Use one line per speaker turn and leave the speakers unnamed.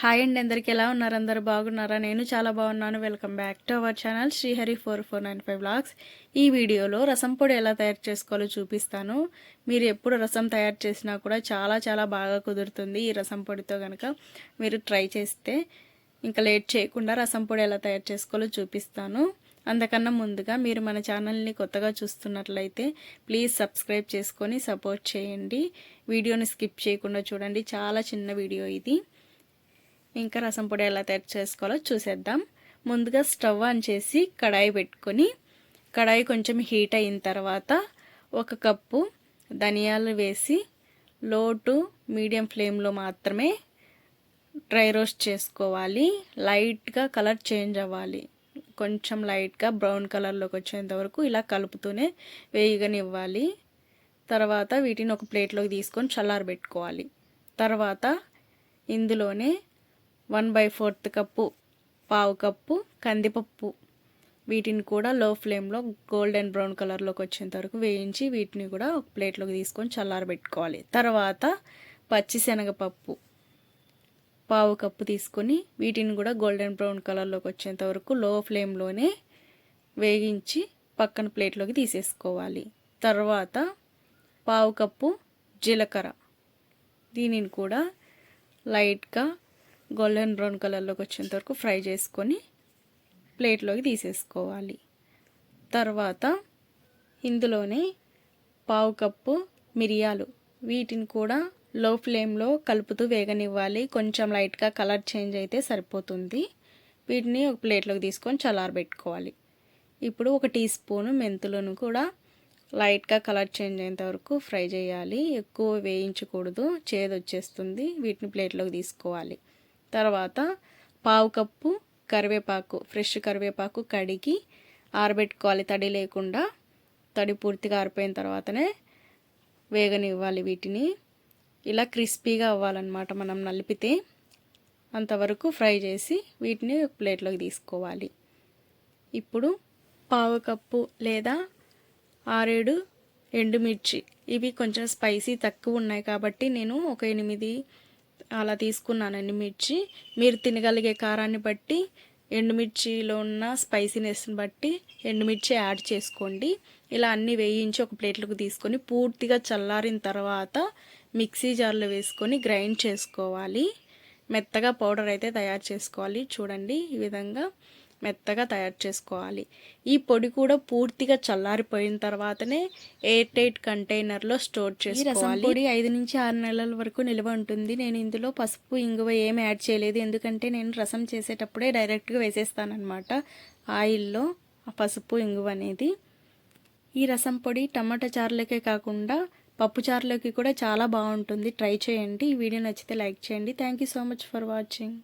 Hi అండి అందరికి ఎలా ఉన్నారు? అందరు బాగున్నారా? నేను చాలా బాగున్నాను. Welcome back to our channel Srihari four four nine five blogs ఈ వీడియోలో రసం పొడి ఎలా తయారు చేసుకోవాలో చూపిస్తాను. మీరు ఎప్పుడు రసం తయారు చేసినా కూడా చాలా చాలా బాగా కుదురుతుంది ఈ రసం పొడితో కనుక మీరు ట్రై చేస్తే ఇంకా లేట్ చేయకుండా రసం పొడి ఎలా తయారు చేసుకోవాలో చూపిస్తాను. అందుకన్నా ముందుగా మీరు మన ఛానల్ని కొత్తగా చూస్తున్నట్లయితే ప్లీజ్ సబ్స్క్రైబ్ చేసుకొని సపోర్ట్ చేయండి. వీడియోని స్కిప్ చేయకుండా చూడండి. చాలా చిన్న వీడియో ఇది. ఇంకా రసం పొడి ఎలా తయారు చేసుకోవాలో చూసేద్దాం. ముందుగా స్టవ్ ఆన్ చేసి కడాయి పెట్టుకొని కడాయి కొంచెం హీట్ అయిన తర్వాత ఒక కప్పు ధనియాలు వేసి లో టు మీడియం ఫ్లేమ్లో మాత్రమే డ్రై రోస్ట్ చేసుకోవాలి. లైట్గా కలర్ చేంజ్ అవ్వాలి. కొంచెం లైట్గా బ్రౌన్ కలర్లోకి వచ్చేంత వరకు ఇలా కలుపుతూనే వేయగనివ్వాలి. తర్వాత వీటిని ఒక ప్లేట్లోకి తీసుకొని చల్లారబెట్టుకోవాలి. తర్వాత ఇందులోనే వన్ బై ఫోర్త్ కప్పు పావు కప్పు కందిపప్పు. వీటిని కూడా లో ఫ్లేమ్లో గోల్డెన్ బ్రౌన్ కలర్లోకి వచ్చేంత వరకు వేయించి వీటిని కూడా ఒక ప్లేట్లోకి తీసుకొని చల్లారబెట్టుకోవాలి. తర్వాత పచ్చిశనగపప్పు పావు కప్పు తీసుకొని వీటిని కూడా గోల్డెన్ బ్రౌన్ కలర్లోకి వచ్చేంత వరకు లో ఫ్లేమ్లోనే వేగించి పక్కన ప్లేట్లోకి తీసేసుకోవాలి. తర్వాత పావు కప్పు జీలకర్ర. దీనిని కూడా లైట్గా గోల్డెన్ బ్రౌన్ కలర్లోకి వచ్చేంత వరకు ఫ్రై చేసుకొని ప్లేట్లోకి తీసేసుకోవాలి. తర్వాత ఇందులోనే పావు కప్పు మిరియాలు. వీటిని కూడా లో ఫ్లేమ్లో కలుపుతూ వేగనివ్వాలి. కొంచెం లైట్గా కలర్ చేంజ్ అయితే సరిపోతుంది. వీటిని ఒక ప్లేట్లోకి తీసుకొని చల్లారబెట్టుకోవాలి. ఇప్పుడు ఒక టీ స్పూను మెంతులను కూడా లైట్గా కలర్ చేంజ్ అయ్యేంత వరకు ఫ్రై చేయాలి. ఎక్కువ వేయించకూడదు. చేదు వచ్చేస్తుంది వీటిని ప్లేట్లోకి తీసుకోవాలి. తర్వాత పావు కప్పు కరివేపాకు ఫ్రెష్ కరివేపాకు కడిగి ఆరబెట్టుకోవాలి. తడి లేకుండా తడి పూర్తిగా ఆరిపోయిన తర్వాతనే వేగనివ్వాలి వీటిని. ఇలా క్రిస్పీగా అవ్వాలన్నమాట మనం నలిపితే. అంతవరకు ఫ్రై చేసి వీటిని ప్లేట్లోకి తీసుకోవాలి. ఇప్పుడు పావు కప్పు లేదా ఆరేడు ఎండుమిర్చి. ఇవి కొంచెం స్పైసీ తక్కువ ఉన్నాయి కాబట్టి నేను ఒక ఎనిమిది అలా తీసుకున్నానండి మిర్చి. మీరు తినగలిగే కారాన్ని బట్టి ఎండుమిర్చిలో ఉన్న స్పైసీనెస్ని బట్టి ఎండుమిర్చి యాడ్ చేసుకోండి. ఇలా అన్నీ వేయించి ఒక ప్లేట్లోకి తీసుకొని పూర్తిగా చల్లారిన తర్వాత మిక్సీ జార్లో వేసుకొని గ్రైండ్ చేసుకోవాలి. మెత్తగా పౌడర్ అయితే తయారు చేసుకోవాలి. చూడండి ఈ విధంగా. మెత్తగా తయారు చేసుకోవాలి. ఈ పొడి కూడా పూర్తిగా చల్లారిపోయిన తర్వాతనే ఎయిర్ టైట్ కంటైనర్లో స్టోర్ చేసుకోవాలి. పొడి ఐదు నుంచి ఆరు నెలల వరకు నిల్వ ఉంటుంది. నేను ఇందులో పసుపు ఇంగువ ఏం యాడ్ చేయలేదు. ఎందుకంటే నేను రసం చేసేటప్పుడే డైరెక్ట్గా వేసేస్తానమాట ఆయిల్లో ఆ పసుపు ఇంగువ అనేది. ఈ రసం పొడి టమాటా చారులకే కాకుండా పప్పు చారులోకి కూడా చాలా బాగుంటుంది. ట్రై చేయండి. ఈ వీడియో నచ్చితే లైక్ చేయండి. Thank you so much for watching